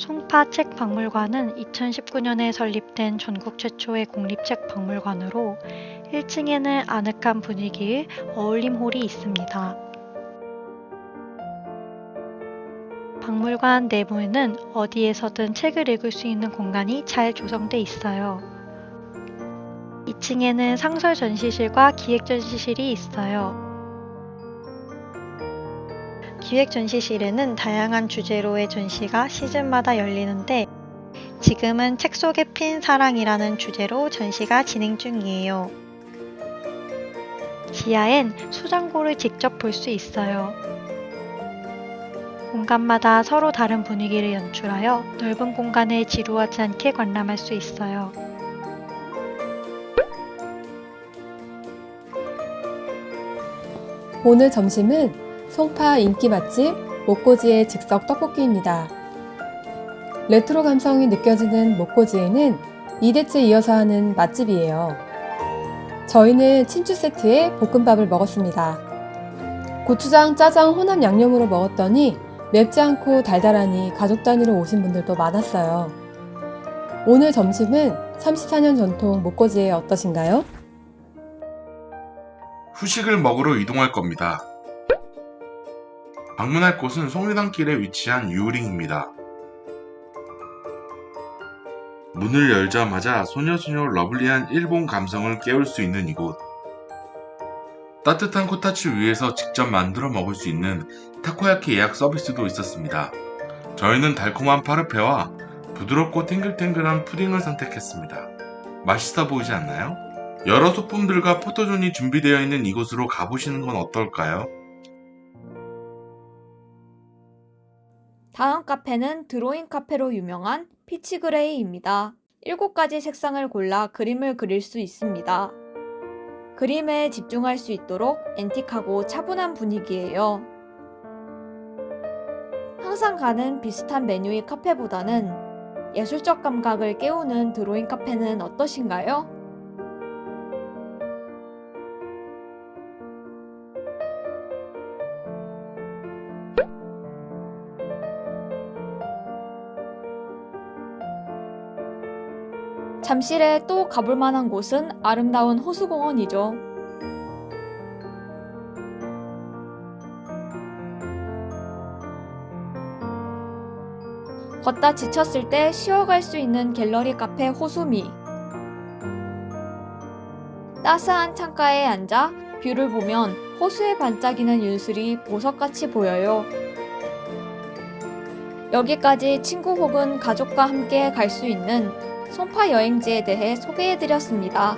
송파 책박물관은 2019년에 설립된 전국 최초의 공립책 박물관으로 1층에는 아늑한 분위기의 어울림홀이 있습니다. 박물관 내부에는 어디에서든 책을 읽을 수 있는 공간이 잘 조성돼 있어요. 2층에는 상설 전시실과 기획 전시실이 있어요. 기획 전시실에는 다양한 주제로의 전시가 시즌마다 열리는데 지금은 책 속에 핀 사랑이라는 주제로 전시가 진행 중이에요. 지하엔 수장고를 직접 볼 수 있어요. 공간마다 서로 다른 분위기를 연출하여 넓은 공간을 지루하지 않게 관람할 수 있어요. 오늘 점심은 송파 인기 맛집 목고지의 즉석 떡볶이입니다. 레트로 감성이 느껴지는 목고지에는 2대째 이어서 하는 맛집이에요. 저희는 친추 세트에 볶음밥을 먹었습니다. 고추장, 짜장, 호남 양념으로 먹었더니 맵지 않고 달달하니 가족 단위로 오신 분들도 많았어요. 오늘 점심은 34년 전통 목고지에 어떠신가요? 후식을 먹으러 이동할 겁니다. 방문할 곳은 송리단길에 위치한 유링입니다. 문을 열자마자 소녀소녀 러블리한 일본 감성을 깨울 수 있는 이곳. 따뜻한 코타츠 위에서 직접 만들어 먹을 수 있는 타코야키 예약 서비스도 있었습니다. 저희는 달콤한 파르페와 부드럽고 탱글탱글한 푸딩을 선택했습니다. 맛있어 보이지 않나요? 여러 소품들과 포토존이 준비되어 있는 이곳으로 가보시는 건 어떨까요? 다음 카페는 드로잉 카페로 유명한 피치그레이입니다. 7가지 색상을 골라 그림을 그릴 수 있습니다. 그림에 집중할 수 있도록 앤틱하고 차분한 분위기예요. 항상 가는 비슷한 메뉴의 카페보다는 예술적 감각을 깨우는 드로잉 카페는 어떠신가요? 잠실에 또 가볼 만한 곳은 아름다운 호수공원이죠. 걷다 지쳤을 때 쉬어갈 수 있는 갤러리 카페 호수미. 따스한 창가에 앉아 뷰를 보면 호수에 반짝이는 윤술이 보석같이 보여요. 여기까지 친구 혹은 가족과 함께 갈 수 있는 송파 여행지에 대해 소개해드렸습니다.